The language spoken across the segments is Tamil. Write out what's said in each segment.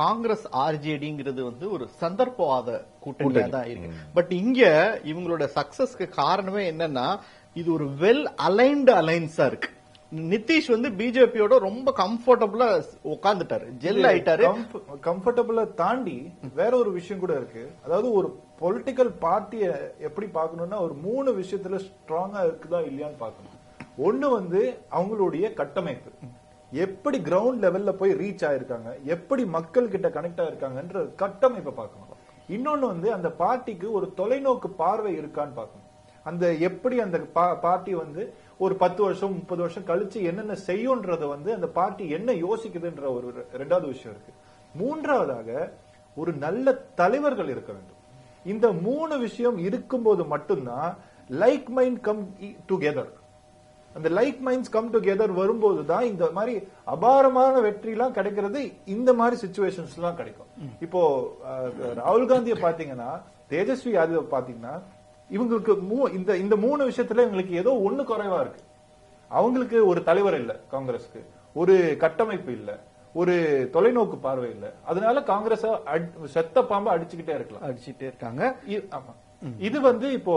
காங்கிரஸ் ஆர்ஜேடிங்கிறது வந்து ஒரு சந்தர்ப்பவாத கூட்டணியா தான் இருக்கு. பட் இங்க இவங்களோட சக்சஸ்க்கு காரணமே என்னன்னா இது ஒரு வெல் அலைன்டு அலைன்ஸா இருக்கு. நிதிஷ் வந்து பிஜேபியோட ரொம்ப கம்ஃபர்டபுளா உட்கார்ந்துட்டாரு ஜெல் ஆயிட்டாரு. கம்ஃபர்டபுள தாண்டி வேற ஒரு விஷயம் கூட இருக்கு. அதாவது ஒரு பொலிட்டிக்கல் பார்ட்டிய எப்படி பார்க்கணும்னா ஒரு மூணு விஷயத்துல ஸ்ட்ராங்கா இருக்குதா இல்லையான்னு பார்க்கணும். ஒண்ணு வந்து அவங்களுடைய கட்டமைப்பு. எப்படி கிரவுண்ட் லெவல்ல போய் ரீச் ஆயிருக்காங்க எப்படி மக்கள் கிட்ட கனெக்ட் ஆயிருக்காங்கன்ற கட்டமைப்பை பார்க்கணும். இன்னொன்னு வந்து அந்த பார்ட்டிக்கு ஒரு தொலைநோக்கு பார்வை இருக்கான்னு பார்க்கணும். அந்த எப்படி அந்த பார்ட்டி வந்து ஒரு பத்து வருஷம் முப்பது வருஷம் கழிச்சு என்னென்ன செய்யும்ன்றத வந்து அந்த பார்ட்டி என்ன யோசிக்குதுன்ற ஒரு ரெ- ரெண்டாவது விஷயம் இருக்கு. மூன்றாவதாக ஒரு நல்ல தலைவர்கள் இருக்க வேண்டும். இந்த மூணு விஷயம் இருக்கும்போது மட்டும்தான் லைக் மைண்ட் கம் டுகெதர் அந்த லைக் மைண்ட்ஸ் கம் டுகெதர் வரும்போது தான் இந்த மாதிரி அபாரமான வெற்றிலாம் கிடைக்கிறது இந்த மாதிரி சுச்சுவேஷன்ஸ் எல்லாம் கிடைக்கும். இப்போ ராகுல் காந்தியை பாத்தீங்கன்னா தேஜஸ்வி யாதவ் பாத்தீங்கன்னா இவங்களுக்கு மூ- இந்த இந்த மூணு விஷயத்துல இவங்களுக்கு ஏதோ ஒண்ணு குறைவா இருக்கு. அவங்களுக்கு ஒரு தலைவர் இல்ல காங்கிரஸ்க்கு ஒரு கட்டமைப்பு இல்ல ஒரு தொலைநோக்கு பார்வை இல்ல. அதனால காங்கிரஸ் செத்த பாம்பை அடிச்சுக்கிட்டே இருக்கலாம். அடிச்சிட்டே இருக்காங்க. ஆமா. இது வந்து இப்போ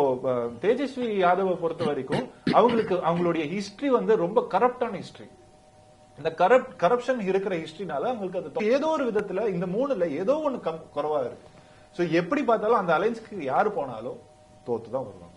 தேஜஸ்வி யாதவை பொறுத்த வரைக்கும் அவங்களுக்கு அவங்களுடைய ஹிஸ்டரி வந்து ரொம்ப கரப்டான ஹிஸ்டரி இந்த கரப்ட் கரப்ஷன் இருக்கிற ஹிஸ்டரினால அவங்களுக்கு அது ஏதோ ஒரு விதத்துல இந்த மூணுல ஏதோ ஒண்ணு கம்- இருக்கு. சோ எப்படி பார்த்தாலும் அந்த அலைன்ஸ்க்கு யாரு போனாலும் தோத்து தான் வருவாங்க.